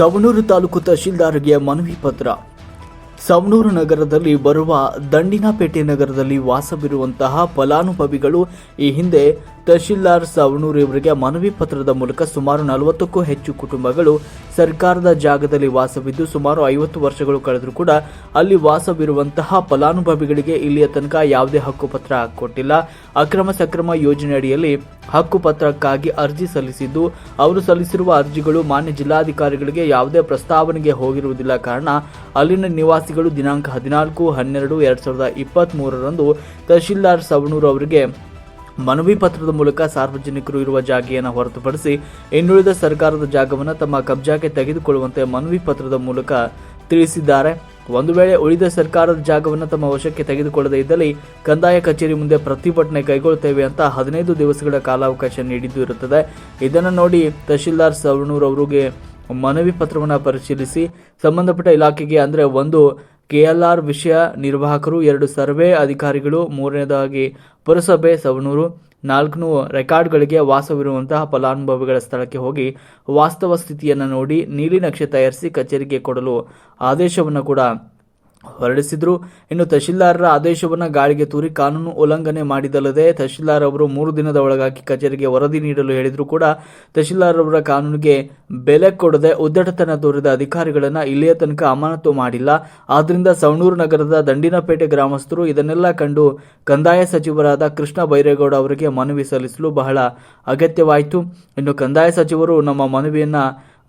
ಸವಣೂರು ತಾಲೂಕು ತಹಶೀಲ್ದಾರ್ಗೆ ಮನವಿ ಪತ್ರ ಸವಣೂರು ನಗರದಲ್ಲಿ ಬರುವ ದಂಡಿನಪೇಟೆ ನಗರದಲ್ಲಿ ವಾಸವಿರುವಂತಹ ಫಲಾನುಭವಿಗಳು ಈ ಹಿಂದೆ ತಹಶೀಲ್ದಾರ್ ಸವಣೂರು ಇವರಿಗೆ ಮನವಿ ಪತ್ರದ ಮೂಲಕ ಸುಮಾರು ನಲವತ್ತಕ್ಕೂ ಹೆಚ್ಚು ಕುಟುಂಬಗಳು ಸರ್ಕಾರದ ಜಾಗದಲ್ಲಿ ವಾಸವಿದ್ದು ಸುಮಾರು ಐವತ್ತು ವರ್ಷಗಳು ಕಳೆದರೂ ಕೂಡ ಅಲ್ಲಿ ವಾಸವಿರುವಂತಹ ಫಲಾನುಭವಿಗಳಿಗೆ ಇಲ್ಲಿಯ ತನಕ ಯಾವುದೇ ಹಕ್ಕುಪತ್ರ ಕೊಟ್ಟಿಲ್ಲ. ಅಕ್ರಮ ಸಕ್ರಮ ಯೋಜನೆ ಅಡಿಯಲ್ಲಿ ಹಕ್ಕುಪತ್ರಕ್ಕಾಗಿ ಅರ್ಜಿ ಸಲ್ಲಿಸಿದ್ದು, ಅವರು ಸಲ್ಲಿಸಿರುವ ಅರ್ಜಿಗಳು ಮಾನ್ಯ ಜಿಲ್ಲಾಧಿಕಾರಿಗಳಿಗೆ ಯಾವುದೇ ಪ್ರಸ್ತಾವನೆಗೆ ಹೋಗಿರುವುದಿಲ್ಲ. ಕಾರಣ, ಅಲ್ಲಿನ ನಿವಾಸಿಗಳು ದಿನಾಂಕ ಹದಿನಾಲ್ಕು, ಹನ್ನೆರಡು, ಎರಡು ಸಾವಿರದ ಇಪ್ಪತ್ತ್ ಮೂರರಂದು ತಹಶೀಲ್ದಾರ್ ಸವಣೂರು ಅವರಿಗೆ ಮನವಿ ಪತ್ರದ ಮೂಲಕ ಸಾರ್ವಜನಿಕರು ಇರುವ ಜಾಗೆಯನ್ನು ಹೊರತುಪಡಿಸಿ ಇನ್ನುಳಿದ ಸರ್ಕಾರದ ಜಾಗವನ್ನು ತಮ್ಮ ಕಬ್ಜಾಕ್ಕೆ ತೆಗೆದುಕೊಳ್ಳುವಂತೆ ಮನವಿ ಪತ್ರದ ಮೂಲಕ ತಿಳಿಸಿದ್ದಾರೆ. ಒಂದು ವೇಳೆ ಉಳಿದ ಸರ್ಕಾರದ ಜಾಗವನ್ನು ತಮ್ಮ ವಶಕ್ಕೆ ತೆಗೆದುಕೊಳ್ಳದೇ ಇದ್ದಲ್ಲಿ ಕಂದಾಯ ಕಚೇರಿ ಮುಂದೆ ಪ್ರತಿಭಟನೆ ಕೈಗೊಳ್ಳುತ್ತೇವೆ ಅಂತ ಹದಿನೈದು ದಿವಸಗಳ ಕಾಲಾವಕಾಶ ನೀಡಿದ್ದು ಇರುತ್ತದೆ. ಇದನ್ನು ನೋಡಿ ತಹಶೀಲ್ದಾರ್ ಸವಣೂರ್ ಅವರಿಗೆ ಮನವಿ ಪತ್ರವನ್ನು ಪರಿಶೀಲಿಸಿ ಸಂಬಂಧಪಟ್ಟ ಇಲಾಖೆಗೆ ಅಂದರೆ ಒಂದು ಕೆಎಲ್ಆರ್ ವಿಷಯ ನಿರ್ವಾಹಕರು, ಎರಡು ಸರ್ವೆ ಅಧಿಕಾರಿಗಳು, ಮೂರನೇದಾಗಿ ಪುರಸಭೆ ಸವನೂರು ನಾಲ್ಕನು ರೆಕಾರ್ಡ್ಗಳಿಗೆ ವಾಸವಿರುವಂತಹ ಫಲಾನುಭವಿಗಳ ಸ್ಥಳಕ್ಕೆ ಹೋಗಿ ವಾಸ್ತವ ಸ್ಥಿತಿಯನ್ನು ನೋಡಿ ನೀಲಿ ನಕ್ಷೆ ತಯಾರಿಸಿ ಕಚೇರಿಗೆ ಕೊಡಲು ಆದೇಶವನ್ನು ಕೂಡ ಹೊರಡಿಸಿದ್ರು. ಇನ್ನು ತಹಶೀಲ್ದಾರರ ಆದೇಶವನ್ನು ಗಾಳಿಗೆ ತೂರಿ ಕಾನೂನು ಉಲ್ಲಂಘನೆ ಮಾಡಿದಲ್ಲದೆ ತಹಶೀಲ್ದಾರ್ ಅವರು ಮೂರು ದಿನದ ಒಳಗಾಗಿ ಕಚೇರಿಗೆ ವರದಿ ನೀಡಲು ಹೇಳಿದರೂ ಕೂಡ ತಹಶೀಲ್ದಾರ್ ಅವರ ಕಾನೂನಿಗೆ ಬೆಲೆ ಕೊಡದೆ ಉದ್ದಟತನ ತೋರಿದ ಅಧಿಕಾರಿಗಳನ್ನ ಇಲ್ಲಿಯ ತನಕ ಅಮಾನತು ಮಾಡಿಲ್ಲ. ಆದ್ದರಿಂದ ಸವಣೂರು ನಗರದ ದಂಡಿನಪೇಟೆ ಗ್ರಾಮಸ್ಥರು ಇದನ್ನೆಲ್ಲ ಕಂಡು ಕಂದಾಯ ಸಚಿವರಾದ ಕೃಷ್ಣ ಬೈರೇಗೌಡ ಅವರಿಗೆ ಮನವಿ ಸಲ್ಲಿಸಲು ಬಹಳ ಅಗತ್ಯವಾಯಿತು. ಇನ್ನು ಕಂದಾಯ ಸಚಿವರು ನಮ್ಮ ಮನವಿಯನ್ನ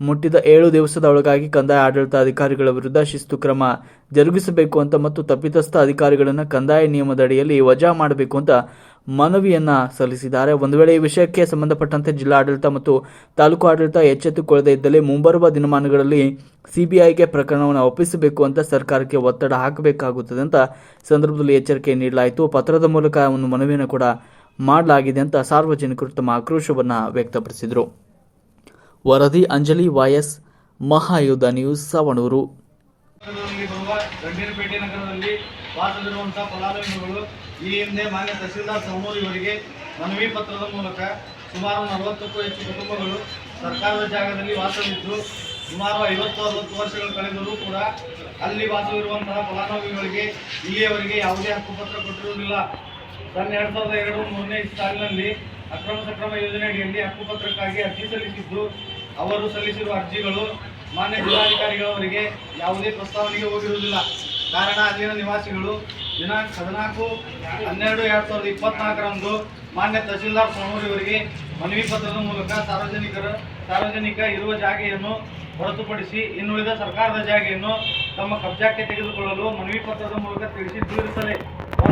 ಮುಟ್ಟಿದ ಏಳು ದಿವಸದ ಒಳಗಾಗಿ ಕಂದಾಯ ಆಡಳಿತಾಧಿಕಾರಿಗಳ ವಿರುದ್ಧ ಶಿಸ್ತು ಕ್ರಮ ಜರುಗಿಸಬೇಕು ಅಂತ ಮತ್ತು ತಪ್ಪಿತಸ್ಥ ಅಧಿಕಾರಿಗಳನ್ನು ಕಂದಾಯ ನಿಯಮದಡಿಯಲ್ಲಿ ವಜಾ ಮಾಡಬೇಕು ಅಂತ ಮನವಿಯನ್ನ ಸಲ್ಲಿಸಿದ್ದಾರೆ. ಒಂದು ವೇಳೆ ಈ ವಿಷಯಕ್ಕೆ ಸಂಬಂಧಪಟ್ಟಂತೆ ಜಿಲ್ಲಾಡಳಿತ ಮತ್ತು ತಾಲೂಕು ಆಡಳಿತ ಎಚ್ಚೆತ್ತುಕೊಳ್ಳದೇ ಇದ್ದಲ್ಲಿ ಮುಂಬರುವ ದಿನಮಾನಗಳಲ್ಲಿ ಸಿಬಿಐಗೆ ಪ್ರಕರಣವನ್ನು ಒಪ್ಪಿಸಬೇಕು ಅಂತ ಸರ್ಕಾರಕ್ಕೆ ಒತ್ತಡ ಹಾಕಬೇಕಾಗುತ್ತದೆ ಅಂತ ಸಂದರ್ಭದಲ್ಲಿ ಎಚ್ಚರಿಕೆ ನೀಡಲಾಯಿತು. ಪತ್ರದ ಮೂಲಕ ಒಂದು ಮನವಿಯನ್ನು ಕೂಡ ಮಾಡಲಾಗಿದೆ ಅಂತ ಸಾರ್ವಜನಿಕರು ತಮ್ಮ ಆಕ್ರೋಶವನ್ನು ವ್ಯಕ್ತಪಡಿಸಿದರು. ವರದಿ ಅಂಜಲಿ ವಾಯಸ್ ಮಹಾಯುಧ ನ್ಯೂಸ್ ಸವಣೂರು. ಗಂಡೀರಪೇಟೆ ನಗರದಲ್ಲಿ ವಾಸವಿರುವಂತಹ ಫಲಾನುಭವಿಗಳು ಈ ಹಿಂದೆ ಮಾನ್ಯ ತಹಸೀಲ್ದಾರ್ ಸವಣೂರು ಮನವಿ ಪತ್ರದ ಮೂಲಕ ಸುಮಾರು ನಲವತ್ತಕ್ಕೂ ಹೆಚ್ಚು ಕುಟುಂಬಗಳು ಸರ್ಕಾರದ ಜಾಗದಲ್ಲಿ ವಾಸವಿದ್ದು, ಸುಮಾರು ಐವತ್ತು ಅರವತ್ತು ವರ್ಷಗಳು ಕಳೆದರೂ ಕೂಡ ಅಲ್ಲಿ ವಾಸವಿರುವಂತಹ ಫಲಾನುಭವಿಗಳಿಗೆ ಇಲ್ಲಿಯವರಿಗೆ ಯಾವುದೇ ಹಕ್ಕುಪತ್ರ ಕೊಟ್ಟಿರುವುದಿಲ್ಲ. ಸನ್ ಎರಡು ಸಾವಿರದ ಎರಡು ಮೂರನೇ ಸಾಲಿನಲ್ಲಿ ಅಕ್ರಮ ಸಕ್ರಮ ಯೋಜನೆ ಅಡಿಯಲ್ಲಿ ಹಕ್ಕುಪತ್ರಕ್ಕಾಗಿ ಅರ್ಜಿ ಸಲ್ಲಿಸಿದ್ದು ಅವರು ಸಲ್ಲಿಸಿರುವ ಅರ್ಜಿಗಳು ಮಾನ್ಯ ಜಿಲ್ಲಾಧಿಕಾರಿಗಳವರಿಗೆ ಯಾವುದೇ ಪ್ರಸ್ತಾವನೆಗೆ ಹೋಗಿರುವುದಿಲ್ಲ. ಕಾರಣ ಅಲ್ಲಿನ ನಿವಾಸಿಗಳು ದಿನಾಂಕ ಹದಿನಾಲ್ಕು, ಹನ್ನೆರಡು, ಎರಡು ಸಾವಿರದ ಇಪ್ಪತ್ನಾಲ್ಕರಂದು ಮಾನ್ಯ ತಹಸೀಲ್ದಾರ್ ಸೋಮೂರಿಯವರಿಗೆ ಮನವಿ ಪತ್ರದ ಮೂಲಕ ಸಾರ್ವಜನಿಕರ, ಸಾರ್ವಜನಿಕ ಇರುವ ಜಾಗೆಯನ್ನು ಹೊರತುಪಡಿಸಿ ಇನ್ನುಳಿದ ಸರ್ಕಾರದ ಜಾಗೆಯನ್ನು ತಮ್ಮ ಕಬ್ಜಾಕ್ಕೆ ತೆಗೆದುಕೊಳ್ಳಲು ಮನವಿ ಪತ್ರದ ಮೂಲಕ ತಿಳಿಸಿ ಇರುತ್ತದೆ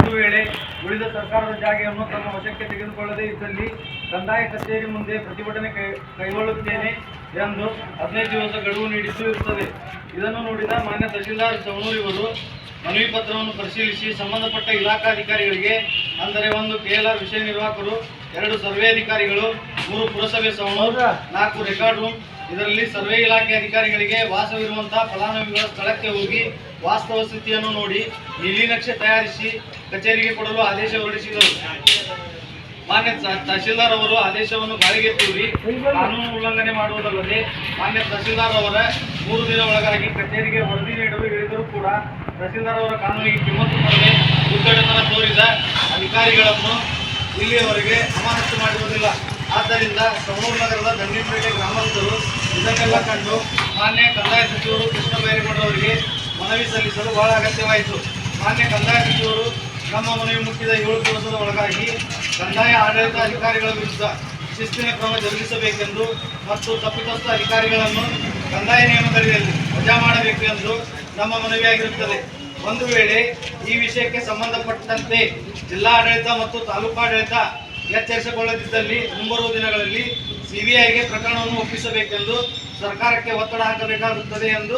ಒಂದು ವೇಳೆ ಉಳಿದ ಸರ್ಕಾರದ ಜಾಗೆಯನ್ನು ತಮ್ಮ ವಶಕ್ಕೆ ತೆಗೆದುಕೊಳ್ಳದೆ ಇದ್ದಲ್ಲಿ ಕಂದಾಯ ಕಚೇರಿ ಮುಂದೆ ಪ್ರತಿಭಟನೆ ಕೈಗೊಳ್ಳುತ್ತೇನೆ ಎಂದು ಹದಿನೈದು ದಿವಸ ಗಡುವು ನೀಡಿದ್ದು ಇರುತ್ತದೆ ಇದನ್ನು ನೋಡಿದ ಮಾನ್ಯ ತಹಶೀಲ್ದಾರ್ ಇವರು, ಮನವಿ ಪತ್ರವನ್ನು ಪರಿಶೀಲಿಸಿ ಸಂಬಂಧಪಟ್ಟ ಇಲಾಖಾಧಿಕಾರಿಗಳಿಗೆ, ಅಂದರೆ ಒಂದು ಕೆಎಲ್ಆರ್ ವಿಷಯ ನಿರ್ವಾಹಕರು, ಎರಡು ಸರ್ವೆ ಅಧಿಕಾರಿಗಳು, ಮೂರು ಪುರಸಭೆ ಸಮೂಹ ನಾಲ್ಕು ರೆಕಾರ್ಡ್ ರೂಮ್, ಇದರಲ್ಲಿ ಸರ್ವೆ ಇಲಾಖೆ ಅಧಿಕಾರಿಗಳಿಗೆ ವಾಸವಿರುವಂತಹ ಫಲಾನುಭವಿಗಳ ಸ್ಥಳಕ್ಕೆ ಹೋಗಿ ವಾಸ್ತವ ಸ್ಥಿತಿಯನ್ನು ನೋಡಿ ನೀಲಿ ನಕ್ಷೆ ತಯಾರಿಸಿ ಕಚೇರಿಗೆ ಕೊಡಲು ಆದೇಶ ಹೊರಡಿಸಿದರು. ಮಾನ್ಯ ತ- ತಹಶೀಲ್ದಾರ್ ಅವರು ಆದೇಶವನ್ನು ಗಾಳಿಗೆ ತೂರಿ ಕಾನೂನು ಉಲ್ಲಂಘನೆ ಮಾಡುವುದಲ್ಲದೆ ಮಾನ್ಯ ತಹಶೀಲ್ದಾರ್ ಅವರ ಮೂರು ದಿನ ಒಳಗಾಗಿ ಕಚೇರಿಗೆ ವರದಿ ನೀಡಲು ಹೇಳಿದರೂ ಕೂಡ ತಹಶೀಲ್ದಾರ್ ಅವರ ಕಾನೂನಿಗೆ ಕಿಮ್ಮತ್ತು ಕೊಡದೆ ಉದ್ಘಾಟನೆ ತೋರಿದ ಅಧಿಕಾರಿಗಳನ್ನು ಇಲ್ಲಿಯವರೆಗೆ ಅಮಾನತು ಮಾಡಿರುವುದಿಲ್ಲ. ಆದ್ದರಿಂದ ಸಮೂರು ನಗರದ ದಂಡಿಪೇಟೆ ಗ್ರಾಮಸ್ಥರು ಇದನ್ನೆಲ್ಲ ಕಂಡು ಮಾನ್ಯ ಕಂದಾಯ ಸಚಿವರು ಕೃಷ್ಣ ಬೈರೇಗೌಡ ಅವರಿಗೆ ಮನವಿ ಸಲ್ಲಿಸಲು ಬಹಳ ಅಗತ್ಯವಾಯಿತು. ಮಾನ್ಯ ಕಂದಾಯ ಸಚಿವರು ನಮ್ಮ ಮನವಿ ಮುಟ್ಟಿದ ಏಳು ದಿವಸದ ಒಳಗಾಗಿ ಕಂದಾಯ ಆಡಳಿತ ಅಧಿಕಾರಿಗಳ ವಿರುದ್ಧ ಶಿಸ್ತಿನ ಕ್ರಮ ಜರುಗಿಸಬೇಕೆಂದು ಮತ್ತು ತಪ್ಪಿತಸ್ಥ ಅಧಿಕಾರಿಗಳನ್ನು ಕಂದಾಯ ನಿಯಮದಡಿಯಲ್ಲಿ ವಜಾ ಮಾಡಬೇಕು ಎಂದು ನಮ್ಮ ಮನವಿಯಾಗಿರುತ್ತದೆ. ಒಂದು ವೇಳೆ ಈ ವಿಷಯಕ್ಕೆ ಸಂಬಂಧಪಟ್ಟಂತೆ ಜಿಲ್ಲಾಡಳಿತ ಮತ್ತು ತಾಲೂಕಾಡಳಿತ ಎಚ್ಚರಿಸಿಕೊಳ್ಳದಿದ್ದಲ್ಲಿ ಮುಂಬರುವ ದಿನಗಳಲ್ಲಿ ಸಿಬಿಐಗೆ ಪ್ರಕರಣವನ್ನು ಒಪ್ಪಿಸಬೇಕೆಂದು ಸರ್ಕಾರಕ್ಕೆ ಒತ್ತಡ ಹಾಕಬೇಕಾಗುತ್ತದೆ ಎಂದು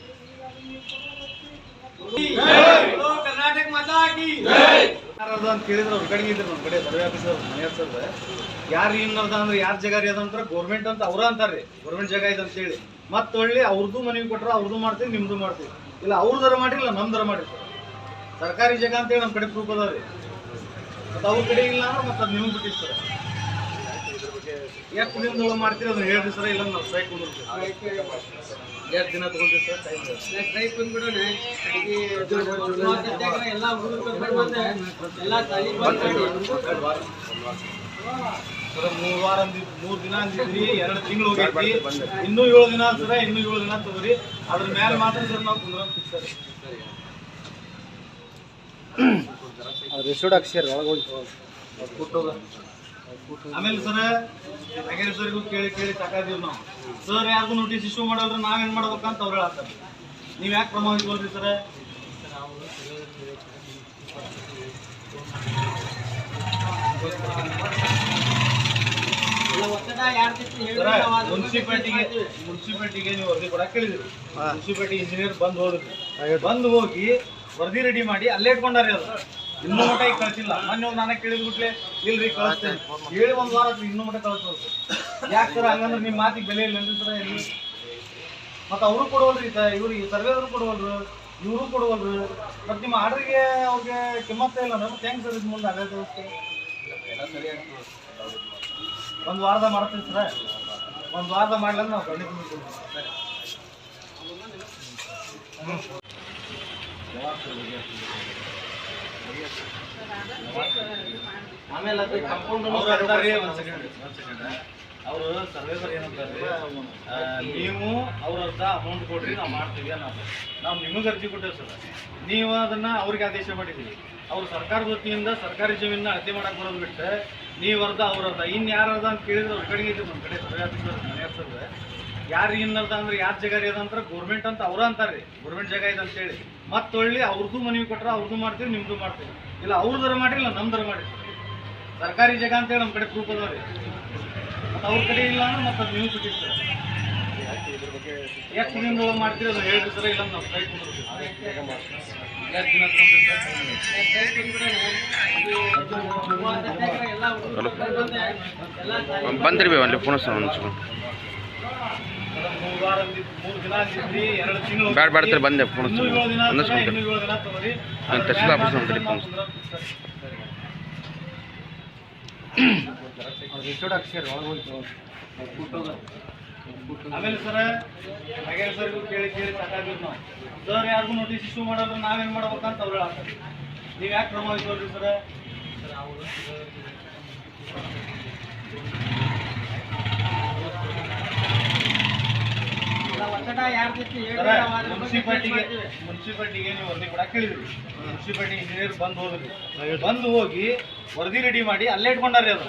ಅಂತ ಕೇಳಿದ್ರೆ ಅವ್ರ ಕಡೆಗೆ ಇದ್ರು ನಮ್ಮ ಕಡೆ ಸರ್ವೆ ಆಫೀಸರ್ ಯಾರು ಏನು ಅದ ಅಂದ್ರೆ ಯಾರ ಜಗಾರಿ ರೀ ಅದಂತಾರ ಗೌರ್ಮೆಂಟ್ ಅಂತ ಅವ್ರ ಅಂತಾರ್ರಿ. ಗೌರ್ಮೆಂಟ್ ಜಾಗ ಇದೆ ಅಂತೇಳಿ ಮತ್ತೆ ಹೊಳ್ಳಿ ಅವ್ರದ್ದು ಮನೆಗೆ ಕೊಟ್ರೆ ಅವ್ರದ್ದು ಮಾಡ್ತೀವಿ ನಿಮ್ದು ಮಾಡ್ತೀವಿ. ಇಲ್ಲ ಅವ್ರದರ ಮಾಡಿಲ್ಲ ನಮ್ದರ ಮಾಡಿ ಸರ್ಕಾರಿ ಜಾಗ ಅಂತೇಳಿ ನಮ್ಮ ಕಡೆ ಪ್ರೂಫ್ ಅದಾವ್ರಿ. ಮತ್ತು ಅವ್ರ ಕಡೆ ಇಲ್ಲ ಅಂದ್ರೆ ಮತ್ತೆ ಅದು ನಿಮ್ಗೆ ಬಿಟ್ಟಿತ್ತು ಸರ್ ಎಷ್ಟು ನಿಮ್ದು ಮಾಡ್ತೀರಿ ಅದನ್ನ ಹೇಳ್ರಿ ಸರ್ ಇಲ್ಲ ನಾವು ಸ್ಟ್ರೈಕ್ ಎಷ್ಟು ದಿನ ತಗೊಂತೀವಿ ಸರ್ ಟೈಮ್ ಬಂದ್ಬಿಡೋಣ. ಅಡಿಗೆ ಎಲ್ಲ ಹುಡುಗರು ಕರ್ಕೊಂಡು ಬಂದೆ ಎಲ್ಲ ತಾಲಿ ಬಂದ್ ಮಾಡಿ ಸರ ಮೂರ್ ವಾರ ಅಂದಿ ಮೂರು ದಿನ ಅಂದಿದ್ರಿ ಎರಡು ತಿಂಗಳು ಹೋಗೈತಿ. ಇನ್ನೂ ಏಳು ದಿನ ಸರ ಇನ್ನೂ ಏಳು ದಿನ ತಗೋರಿ ಅದ್ರ ಮೇಲೆ ಮಾತ್ರ ಸರ್ ನಾವು ಕುಂದ್ರ ಸರ್ ಅಕ್ಷರ ಒಳಗೆ ಆಮೇಲೆ ಸರ್ ಹಾಗೆ ಸರ್ಗೂ ಕೇಳಿ ಕೇಳಿ ಸಾಕಾದೀವಿ ನಾವು. ಸರ್ ಯಾರಿಗೂ ನೋಟಿಸ್ ಇಶ್ಯೂ ಮಾಡಲ್ರಿ ನಾವೇನ್ ಮಾಡ್ಬೇಕಂತ ಅವ್ರು ಹೇಳ್ತಾರೆ ನೀವ್ ಯಾಕೆ ಕ್ರಮ ವಹಿಸ್ಕೊಳ್ರಿ ಸರ್ ಮುನ್ಸಿಪಾಲ್ಟಿಗೆ. ಮುನ್ಸಿಪಾಲ್ಟಿಗೆ ನೀವು ವರದಿ ಕೊಡಕ್ಕೆ ಕೇಳಿದ್ರಿ ಮುನ್ಸಿಪಾಲ್ಟಿ ಇಂಜಿನಿಯರ್ ಬಂದು ಹೋಗಿ ಬಂದು ಹೋಗಿ ವರದಿ ರೆಡಿ ಮಾಡಿ ಅಲ್ಲೇ ಇಟ್ಕೊಂಡಾರಿ ಅದು ಇನ್ನೂ ಮಟ್ಟ ಈಗ ಕಳ್ಸಿಲ್ಲ. ಮೊನ್ನೆ ಒಂದು ನಾನು ಕೇಳಿದ್ ಬಿಟ್ಲೆ ಇಲ್ರಿ ಕಳಿಸ್ತೇನೆ. ಹೇಳಿ ಒಂದ್ ವಾರ ಇನ್ನೂ ಮಟ್ಟ ಕಳಿಸ್ಬೋದು. ಯಾಕೆ ಸರ್ ಹಂಗಂದ್ರೆ ನಿಮ್ಮ ಮಾತಿಗೆ ಬೆಲೆ ಇಲ್ಲ ಸರ್ ಎಲ್ಲಿ ಮತ್ತೆ ಅವರು ಕೊಡುವಲ್ರಿ ಇವ್ರಿಗೆ ಸರ್ವೇದವ್ರು ಕೊಡುವಲ್ರು ಇವರು ಕೊಡುವಲ್ರು ಮತ್ತೆ ನಿಮ್ಮ ಆರ್ಡ್ರಿಗೆ ಅವ್ರಿಗೆ ಕಿಮ್ಮತ್ತೇ ಇಲ್ಲ ಅಂದ್ರೆ ಹೆಂಗ್ ಸರ್ ಇದು ಮುಂದೆ ಅದೇ ವ್ಯವಸ್ಥೆ? ಒಂದು ವಾರದ ಮಾಡ್ತೀವಿ ಸರ್ ಒಂದು ವಾರದ ಮಾಡ್ಲಂದ್ರೆ ನಾವು ಖಂಡಿತ ಮಾಡ್ತೀವಿ. ಆಮೇಲೆ ಅದು ಕಂಪೌಂಡ್ ಅವರು ಸರ್ವೇಸರ್ ಏನಂತಾರೆ ನೀವು ಅವ್ರ ಅರ್ಧ ಅಮೌಂಟ್ ಕೊಡ್ರಿ ನಾವು ಮಾಡ್ತೀವಿ ಅನ್ನೋದು. ನಾವು ನಿಮಗೆ ಅರ್ಜಿ ಕೊಟ್ಟೇವೆ ಸರ್. ನೀವು ಅದನ್ನ ಅವ್ರಿಗೆ ಆದೇಶ ಮಾಡಿದ್ದೀವಿ. ಅವ್ರು ಸರ್ಕಾರದ ವತಿಯಿಂದ ಸರ್ಕಾರಿ ಜಮೀನ ಅಳತೆ ಮಾಡಕ್ ಬರೋದು ಬಿಟ್ಟೆ ನೀವು ಅರ್ಧ ಅವ್ರ ಅರ್ಧ ಇನ್ ಯಾರು ಅರ್ಧ ಅಂತ ಕೇಳಿದ್ರೆ ಅವ್ರ ಕಡೆಗೆ ಇದ್ದೀವಿ ನಮ್ಮ ಕಡೆ ಸರ್ವೆ ಆಫೀಸರ್ ಮನೆ ಸರ್ ಯಾರು ಇನ್ನರ್ದ ಅಂದ್ರೆ, ಯಾರ ಜಾಗ ರೀ ಅದಂದ್ರೆ ಗೌರ್ಮೆಂಟ್ ಅಂತ ಅವ್ರ ಅಂತಾರ್ರಿ. ಗೌರ್ಮೆಂಟ್ ಜಾಗ ಇದೆ ಅಂತ ಹೇಳಿ. ಮತ್ತೆ ಒಳ್ಳೆ ಅವ್ರದ್ದು ಮನವಿ ಕೊಟ್ರ ಅವ್ರದ್ದು ಮಾಡ್ತೀವಿ, ನಿಮ್ದು ಮಾಡ್ತೀವಿ. ಇಲ್ಲ ಅವ್ರದರ ಮಾಡಿ ಇಲ್ಲ ನಮ್ದರ ಮಾಡಿ ಸರ್ಕಾರಿ ಜಾಗ ಅಂತ ಹೇಳಿ ನಮ್ಮ ಕಡೆ ಪ್ರೂಫ್ ರೀ ಮತ್ತು ಅವ್ರ ಕಡೆ ಇಲ್ಲ ಅಂದ್ರೆ ಮತ್ತೆ ಅದು ನೀವು ಕೊಟ್ಟಿರಿ ಸರ್ ಎಷ್ಟು ದಿನದೊಳಗೆ ಮಾಡ್ತೀರಿ ಅದು ಹೇಳ್ರಿ ಇಲ್ಲ ನಾವು ಸ್ಟ್ರೈಕ್ ಕುಂದಿರ್ತೀವಿ ಎಷ್ಟು ದಿನ ತಗೊಂಡ್ರಿ ಸರ್? ಸ್ಟ್ರೈಕ್ ಬಂದ್ಬಿಡೋಣ ಅದು ಮೂವತ್ತು ಎಲ್ಲ ಹುಡುಗರು ಕರ್ಕೊಂಡು ಬಂದೆ ಎಲ್ಲ ತಾಲಿ ಬಂದ್ರಿ ಅಲ್ಲಿ ಫೋನ್ ಬ್ಯಾಡ ಬ್ಯಾಡ ಸರ್ ಬಂದೆ ಫೋನ್ ಸರ್, ತಗೋರಿ. ನಾನು ತಹಶೀಲ್ ಆಫೀಸ್ ನಾವು ಫೋನ್ ಸರ್. ಆಮೇಲೆ ಸರ್ ಹಾಗೆ ಸರ್ಗೂ ಕೇಳಿ ಕೇಳಿ ಸಾಕಾಗಿದ್ದು ನಾವು. ಸರ್ ಯಾರಿಗೂ ನೋಟಿಸ್ ಇಶ್ಯೂ ಮಾಡೋದು ನಾವೇನ್ ಮಾಡ್ಬೇಕಂತ ಅವ್ರು ಹೇಳ್ತಾರೆ ನೀವು ಯಾಕೆ ಕ್ರಮ ವಹಿಸೋಲ್ರಿ ಸರ್? ಮುನ್ಸಿಪಾಲ್ಟಿಗೆ ನೀವು ವರದಿ ಕೇಳಿದ್ರಿ. ಮುನ್ಸಿಪಾಲ್ಟಿ ಇಂಜಿನಿಯರ್ ಬಂದು ಹೋದ್ರಿ. ಬಂದು ಹೋಗಿ ವರದಿ ರೆಡಿ ಮಾಡಿ ಅಲ್ಲೇ ಇಟ್ಕೊಂಡಾರಿ ಅದು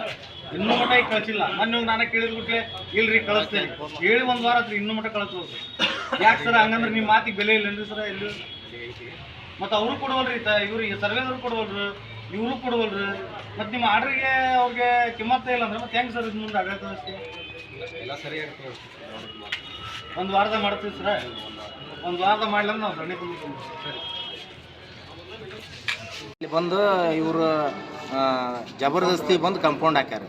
ಇನ್ನೂ ಮಟ್ಟ ಈಗ ಕಳಿಸಿಲ್ಲ. ಮೊನ್ನೆ ನಾನು ಕೇಳಿದ್ ಬಿಟ್ಲೆ ಇಲ್ರಿ ಕಳಿಸ್ತೇನೆ. ಹೇಳಿ ಒಂದ್ ವಾರ ಆದ್ರೆ ಇನ್ನೂ ಮಟ್ಟ ಕಳಿಸ್ಬೋದು ಯಾಕೆ ಸರ್ ಹಂಗಂದ್ರೆ ನಿಮ್ಮ ಮಾತಿಗೆ ಬೆಲೆ ಇಲ್ಲೇನ್ರಿ ಸರ್ ಎಲ್ಲಿ ಮತ್ತೆ ಅವರು ಕೊಡುವಲ್ರಿ ತ ಇವ್ರಿಗೆ ಸರ್ವೇದವ್ರು ಕೊಡುವಲ್ರು ಇವರು ಕೊಡುವಲ್ರು. ಮತ್ತೆ ನಿಮ್ಮ ಆರ್ಡ್ರಿಗೆ ಅವ್ರಿಗೆ ಕಿಮ್ಮತ್ತೇ ಇಲ್ಲ ಅಂದ್ರೆ ಮತ್ತೆ ಹೆಂಗ್ ಸರ್ ಇದು ಮುಂದೆ ಆಡಳಿತ ವ್ಯವಸ್ಥೆ ಒಂದು ವಾರದ ಮಾಡ್ತೀವಿ ಸರ್. ಒಂದು ವಾರದ ಮಾಡ್ಲಂದ್ರೆ ನಾವು ದಣ್ಣಿ ಸರಿ. ಇಲ್ಲಿ ಬಂದು ಇವರು ಜಬರ್ದಸ್ತಿ ಬಂದು ಕಂಪೌಂಡ್ ಹಾಕ್ಯಾರ.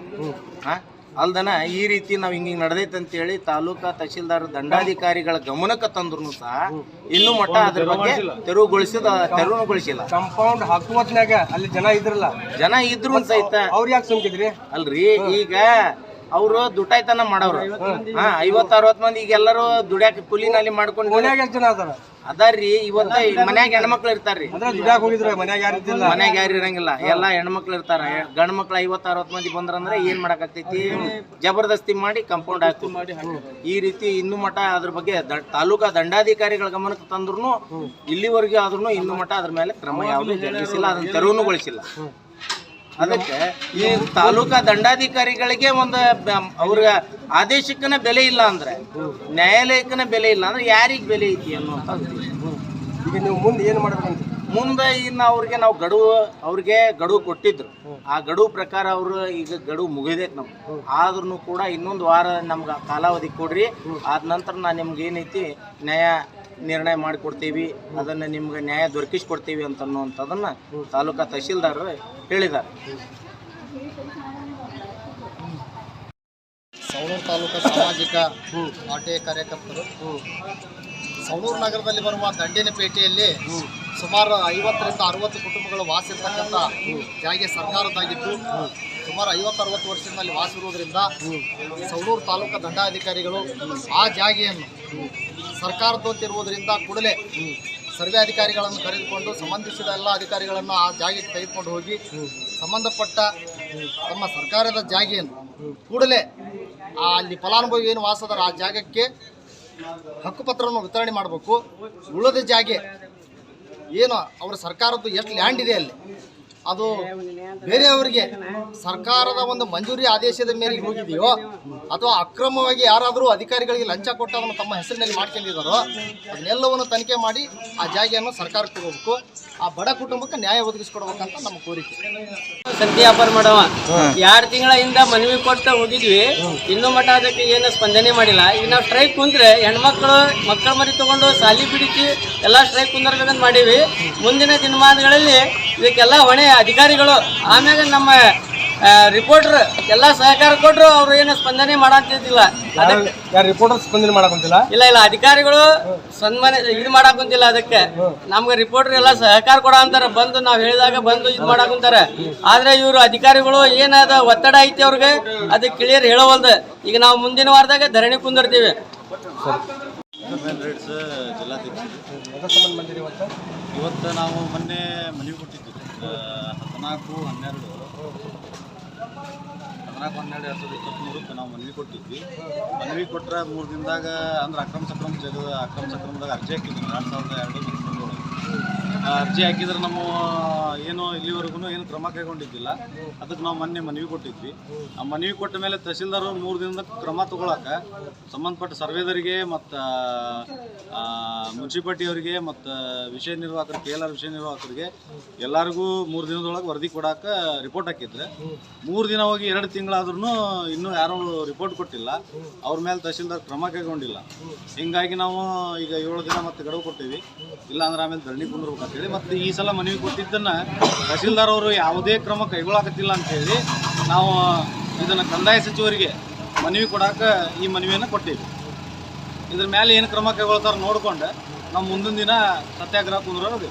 ಹಾ ಅಲ್ದನ ಈ ರೀತಿ ನಾವು ಹಿಂಗೆ ನಡೆದೈತೆ ಅಂತೇಳಿ ತಾಲೂಕಾ ತಹಶೀಲ್ದಾರ್ ದಂಡಾಧಿಕಾರಿಗಳ ಗಮನಕ್ಕೆ ತಂದ್ರು ಸಹ ಇನ್ನೂ ಮಟ್ಟ ಅದ್ರ ಬಗ್ಗೆ ತೆರವುಗೊಳಿಸಿದ ತೆರವುಗೊಳಿಸಿಲ್ಲ. ಕಂಪೌಂಡ್ ಹಾಕುವತ್ನಾಗ ಅಲ್ಲಿ ಜನ ಇದ್ರಲ್ಲ. ಜನ ಇದ್ರು ಸಹಿತ ಅವ್ರು ಯಾಕೆ ಸುಮ್ಕಿದ್ರಿ? ಅಲ್ರಿ ಈಗ ಅವರು ದುಟಾಯ್ತನ ಮಾಡವ್ರು. ಹಾ ಐವತ್ ಅರವತ್ ಮಂದಿ ಈಗ ಎಲ್ಲರೂ ದುಡ್ಯಾಕ ಕೂಲಿನಲ್ಲಿ ಮಾಡ್ಕೊಂಡು ಅದಾರ್ರಿ ಇವತ್ತ ಮನ್ಯಾಗ ಹೆಣ್ಮಕ್ಳು ಇರ್ತಾರ್ರಿ. ಮನ್ಯಾಗ ಯಾರು ಇರಂಗಿಲ್ಲ. ಎಲ್ಲಾ ಹೆಣ್ಮಕ್ಳು ಇರ್ತಾರ. ಗಂಡ್ ಮಕ್ಳು ಐವತ್ ಅರವತ್ ಮಂದಿ ಬಂದ್ರಂದ್ರೆ ಏನ್ ಮಾಡಕ್ ಜಬರ್ದಸ್ತಿ ಮಾಡಿ ಕಂಪೌಂಡ್ ಹಾಕಿ ಈ ರೀತಿ ಇನ್ನು ಮಠ ಅದ್ರ ಬಗ್ಗೆ ತಾಲೂಕಾ ದಂಡಾಧಿಕಾರಿಗಳ ಗಮನಕ್ಕೆ ತಂದ್ರು ಇಲ್ಲಿವರೆಗೂ ಆದ್ರೂ ಇನ್ನು ಮಠ ಅದ್ರ ಮೇಲೆ ಕ್ರಮ ಯಾವುದು ಜರುಗಿಸಿಲ್ಲ ಅದನ್ನ ತೆರವುಗೊಳಿಸಿಲ್ಲ ಅದಕ್ಕೆ ಈ ತಾಲೂಕಾ ದಂಡಾಧಿಕಾರಿಗಳಿಗೆ ಒಂದು ಅವ್ರ ಆದೇಶಕ್ಕನ ಬೆಲೆ ಇಲ್ಲ ಅಂದ್ರೆ ನ್ಯಾಯಾಲಯಕ್ಕನ ಬೆಲೆ ಇಲ್ಲ ಅಂದ್ರೆ ಯಾರಿಗೆ ಬೆಲೆ ಐತಿ ಅನ್ನುವಂತ ಉದ್ದೇಶ. ಈಗ ನೀವು ಮುಂದೆ ಏನ್ ಮಾಡ್ಬೇಕಂತ ಮುಂದೆ ಇನ್ನು ಅವ್ರಿಗೆ ನಾವು ಗಡುವು ಅವ್ರಿಗೆ ಗಡುವು ಕೊಟ್ಟಿದ್ರು. ಆ ಗಡುವು ಪ್ರಕಾರ ಅವರು ಈಗ ಗಡುವು ಮುಗಿದೈತೆ ನಮ್ಗೆ ಆದ್ರೂ ಕೂಡ ಇನ್ನೊಂದು ವಾರ ನಮ್ಗೆ ಕಾಲಾವಧಿ ಕೊಡ್ರಿ. ಆದ ನಂತರ ನಾನು ನಿಮ್ಗೆ ಏನೈತಿ ನ್ಯಾಯ ನಿರ್ಣಯ ಮಾಡಿಕೊಡ್ತೀವಿ, ಅದನ್ನು ನಿಮ್ಗೆ ನ್ಯಾಯ ದೊರಕಿಸ್ಕೊಡ್ತೀವಿ ಅಂತ ಅನ್ನುವಂಥದ್ದನ್ನು ತಾಲೂಕಾ ತಹಶೀಲ್ದಾರರು ಹೇಳಿದ್ದಾರೆ. ಸವಣೂರು ತಾಲೂಕ ಸಾಮಾಜಿಕ ಪಾರ್ಟಿಯ ಕಾರ್ಯಕರ್ತರು ಸವಣೂರು ನಗರದಲ್ಲಿ ಬರುವ ದಂಡಿನಪೇಟೆಯಲ್ಲಿ ಸುಮಾರು ಐವತ್ತರಿಂದ ಅರವತ್ತು ಕುಟುಂಬಗಳು ವಾಸಿರ್ತಕ್ಕಂಥ ಜಾಗೆ ಸರ್ಕಾರದಾಗಿದ್ದು ಸುಮಾರು ಐವತ್ತು ಅರವತ್ತು ವರ್ಷದಲ್ಲಿ ವಾಸಿರುವುದರಿಂದ ಸೌಲೂರು ತಾಲೂಕು ದಂಡಾಧಿಕಾರಿಗಳು ಆ ಜಾಗೆಯನ್ನು ಸರ್ಕಾರದಂತಿರುವುದರಿಂದ ಕೂಡಲೇ ಸರ್ವೆ ಅಧಿಕಾರಿಗಳನ್ನು ಕರೆದುಕೊಂಡು ಸಂಬಂಧಿಸಿದ ಎಲ್ಲ ಅಧಿಕಾರಿಗಳನ್ನು ಆ ಜಾಗಕ್ಕೆ ತೆಗೆದುಕೊಂಡು ಹೋಗಿ ಸಂಬಂಧಪಟ್ಟ ತಮ್ಮ ಸರ್ಕಾರದ ಜಾಗೆಯನ್ನು ಕೂಡಲೇ ಅಲ್ಲಿ ಫಲಾನುಭವಿ ಏನು ವಾಸದಾರ ಆ ಜಾಗಕ್ಕೆ ಹಕ್ಕುಪತ್ರವನ್ನು ವಿತರಣೆ ಮಾಡಬೇಕು. ಉಳಿದ ಜಾಗೆ ಏನು, ಅವರ ಸರ್ಕಾರದ್ದು ಎಷ್ಟು ಲ್ಯಾಂಡ್ ಇದೆ ಅಲ್ಲಿ? ಅದು ಬೇರೆಯವರಿಗೆ ಸರ್ಕಾರದ ಒಂದು ಮಂಜೂರಿ ಆದೇಶದ ಮೇರೆಗೆ ಹೋಗಿದೆಯೋ ಅಥವಾ ಅಕ್ರಮವಾಗಿ ಯಾರಾದರೂ ಅಧಿಕಾರಿಗಳಿಗೆ ಲಂಚ ಕೊಟ್ಟು ಅದನ್ನು ತಮ್ಮ ಹೆಸರಿನಲ್ಲಿ ಮಾಡ್ಕೊಂಡಿದ್ದಾರೋ ಅದನ್ನೆಲ್ಲವನ್ನು ತನಿಖೆ ಮಾಡಿ ಆ ಜಾಗೆಯನ್ನು ಸರ್ಕಾರಕ್ಕೆ ಹೋಗ್ಬೇಕು ಆ ಬಡ ಕುಟುಂಬಕ್ಕೆ ನ್ಯಾಯ ಒದಗಿಸ್ಕೊಡ್ಬೇಕಂತ ನಮ್ಮ ಕೋರಿಕೆ. ಸಂತಿ ವ್ಯಾಪಾರ ಮಾಡವ. ಎರಡು ತಿಂಗಳ ಹಿಂದ ಮನವಿ ಕೊಡ್ತಾ ಹೋಗಿದ್ವಿ ಇನ್ನೂ ಮಠ ಅದಕ್ಕೆ ಏನು ಸ್ಪಂದನೆ ಮಾಡಿಲ್ಲ. ಈಗ ನಾವು ಸ್ಟ್ರೈಕ್ ಕುಂತ್ರೆ ಹೆಣ್ಮಕ್ಳು ಮಕ್ಕಳ ಮರಿ ತಗೊಂಡು ಸಾಲಿ ಬಿಡಿಸಿ ಎಲ್ಲ ಸ್ಟ್ರೈಕ್ ಕುಂದರ್ಬೇಕಂತ ಮಾಡೀವಿ. ಮುಂದಿನ ದಿನಮಾನಗಳಲ್ಲಿ ಇದಕ್ಕೆಲ್ಲ ಹೊಣೆ ಅಧಿಕಾರಿಗಳು. ಆಮ್ಯಾಗ ನಮ್ಮ ರಿಪೋರ್ಟರ್ ಎಲ್ಲ ಸಹಕಾರ ಕೊಟ್ಟರು ಅವ್ರು ಏನು ಸ್ಪಂದನೆ ಮಾಡಿಲ್ಲ ರಿಪೋರ್ಟರ್ ಸ್ಪಂದನೆ ಮಾಡಿಲ್ಲ ಇಲ್ಲ ಇಲ್ಲ ಅಧಿಕಾರಿಗಳು ಸನ್ಮಾನ ಇದು ಮಾಡಿಲ್ಲ ಅದಕ್ಕೆ. ನಮ್ಗೆ ರಿಪೋರ್ಟರ್ ಎಲ್ಲ ಸಹಕಾರ ಕೊಡ ಅಂತಾರೆ ಬಂದು ನಾವು ಹೇಳಿದಾಗ ಬಂದು ಇದು ಮಾಡಾಕುಂತಾರೆ. ಕುಂತಾರ ಆದ್ರೆ ಇವರು ಅಧಿಕಾರಿಗಳು ಏನದ ಒತ್ತಡ ಐತಿ ಅವ್ರಿಗೆ ಅದಕ್ಕೆ ಕ್ಲಿಯರ್ ಹೇಳೋವಲ್ದು. ಈಗ ನಾವು ಮುಂದಿನ ವಾರದಾಗ ಧರಣಿ ಕುಂದಿರ್ತೀವಿ. ಇವತ್ತು? ಇವತ್ತು ನಾವು ಮೊನ್ನೆ ಆ, ಹದಿನಾಲ್ಕು ಹನ್ನೆರಡು. ಹದಿನಾಲ್ಕು ಹನ್ನೆರಡು ಎರಡು ಸಾವಿರದ ಇಪ್ಪತ್ತ್ಮೂರಕ್ಕೆ ನಾವು ಮನವಿ ಕೊಟ್ಟಿದ್ವಿ. ಮನವಿ ಕೊಟ್ಟರೆ ಮೂರು ದಿನದಾಗ ಅಂದ್ರೆ ಅಕ್ರಮ ಸಕ್ರಮ ಜಗದ ಅಕ್ರಮ ಸಕ್ರಮದಾಗ ಅರ್ಜಿ ಹಾಕಿದ್ವಿ. ಎರಡು ಸಾವಿರದ ಎರಡು ಅರ್ಜಿ ಹಾಕಿದ್ರೆ ನಮ್ಮ, ಏನು ಇಲ್ಲಿವರೆಗೂ ಏನು ಕ್ರಮ ಕೈಗೊಂಡಿದ್ದಿಲ್ಲ. ಅದಕ್ಕೆ ನಾವು ಮೊನ್ನೆ ಮನವಿ ಕೊಟ್ಟಿದ್ವಿ. ಆ ಮನವಿ ಕೊಟ್ಟ ಮೇಲೆ ತಹಸೀಲ್ದಾರ್ ಮೂರು ದಿನದ ಕ್ರಮ ತಗೊಳಕ್ಕೆ ಸಂಬಂಧಪಟ್ಟ ಸರ್ವೇದರಿಗೆ ಮತ್ತು ಮುನ್ಸಿಪಾಲ್ಟಿಯವರಿಗೆ ಮತ್ತು ವಿಷಯ ನಿರ್ವಾಹಕರು ಕೆ ಎಲ್ ಆರ್ ವಿಷಯ ನಿರ್ವಾಹಕರಿಗೆ ಎಲ್ಲರಿಗೂ ಮೂರು ದಿನದೊಳಗೆ ವರದಿ ಕೊಡಕ್ಕೆ ರಿಪೋರ್ಟ್ ಹಾಕಿದ್ರೆ ಮೂರು ದಿನ ಹೋಗಿ ಎರಡು ತಿಂಗಳಾದ್ರೂ ಇನ್ನೂ ಯಾರೂ ರಿಪೋರ್ಟ್ ಕೊಟ್ಟಿಲ್ಲ. ಅವ್ರ ಮೇಲೆ ತಹಸೀಲ್ದಾರ್ ಕ್ರಮ ಕೈಗೊಂಡಿಲ್ಲ. ಹಿಂಗಾಗಿ ನಾವು ಈಗ ಏಳು ದಿನ ಮತ್ತೆ ಗಡುವು ಕೊಟ್ಟಿವಿ. ಇಲ್ಲ ಅಂದ್ರೆ ಆಮೇಲೆ ಧರಣಿ ಕುಂದಿರ್ಬೇಕಂತೇಳಿ ಮತ್ತು ಈ ಸಲ ಮನವಿ ಕೊಟ್ಟಿದ್ದನ್ನು ತಹಸೀಲ್ದಾರ್ ಅವರು ಯಾವುದೇ ಕ್ರಮ ಕೈಗೊಳ್ಳಕತ್ತಿಲ್ಲ ಅಂತೇಳಿ ನಾವು ಇದನ್ನು ಕಂದಾಯ ಸಚಿವರಿಗೆ ಮನವಿ ಕೊಡಾಕ ಈ ಮನವಿಯನ್ನು ಕೊಟ್ಟಿದ್ವಿ. ಇದ್ರ ಮೇಲೆ ಏನು ಕ್ರಮ ಕೈಗೊಳ್ತಾರೆ ನೋಡಿಕೊಂಡು ನಾವು ಮುಂದಿನ ದಿನ ಸತ್ಯಾಗ್ರಹ ಕುಂದ್ರೋದು